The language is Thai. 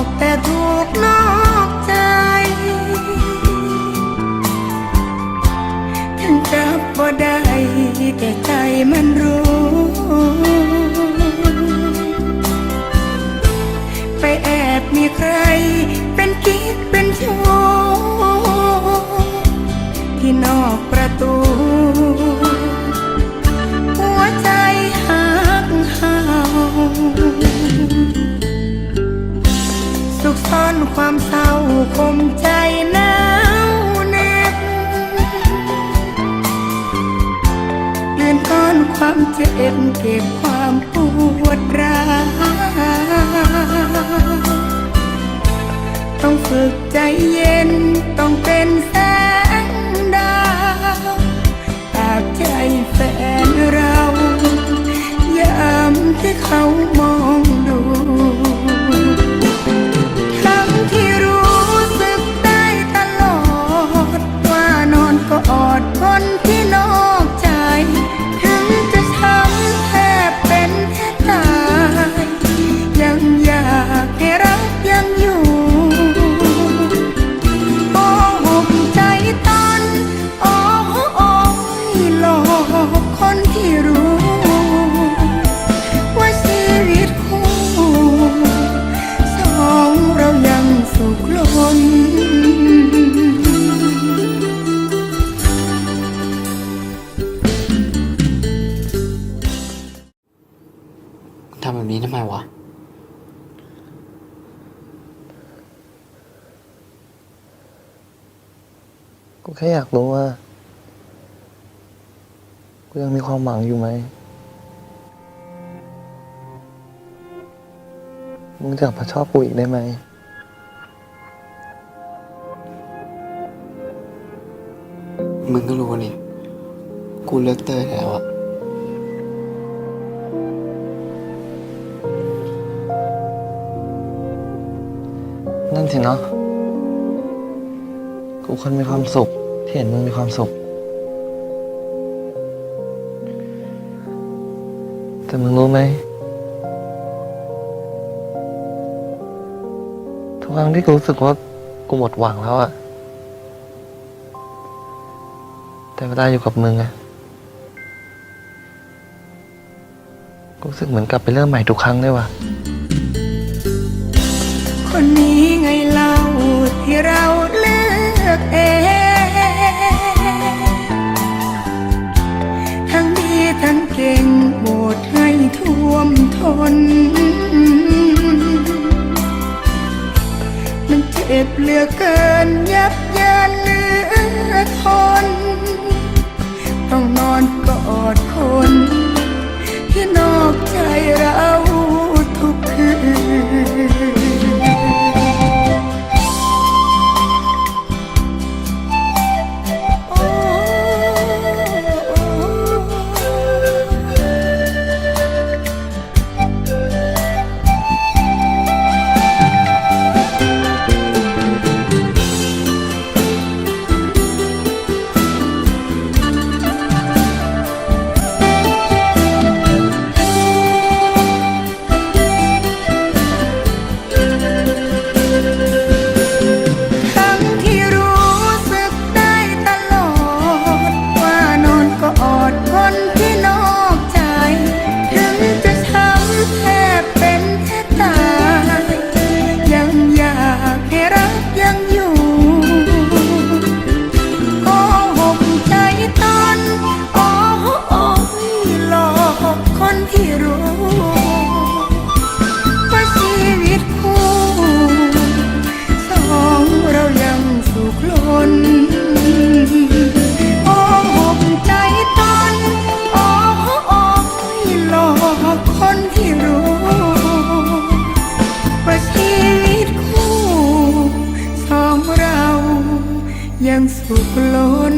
อกแต่ถูกนอกใจ ท่านรับบ่ได้แต่ใจมันรู้ ไปแอบมีใคร ความเศร้าคมใจหนาวเหน็บเลื่อนก้อนความเจ็บเก็บความปวดร้าวต้องฝึกใจเย็นต้องเป็นำแบบนี้ทำไมวะ กูแค่อยากรู้ว่า กูยังมีความหวังอยู่ไหม มึงจะกลับมาชอบกูอีกได้ไหม มึงก็รู้นี่ กูเลิกเตยแล้วอะ สิเนาะ กูคนมีความสุขที่เห็นมึงมีความสุข แต่มึงรู้ไหม ทุกครั้งที่กูรู้สึกว่ากูหมดหวังแล้วอะแต่เวลาอยู่กับมึงอะกูรู้สึกเหมือนกลับไปเริ่มใหม่ทุกครั้งเลยว่ะ คนนี้ไงเราที่เราเลือกเองทั้งดีทั้งเก่งโบดให้ท่วมทน มันเจ็บเหลือเกินยับยันเลือทน ต้องนอนกอดคน ที่นอกใจเราทุกคืน 鸳鸯 ยังสุขล้น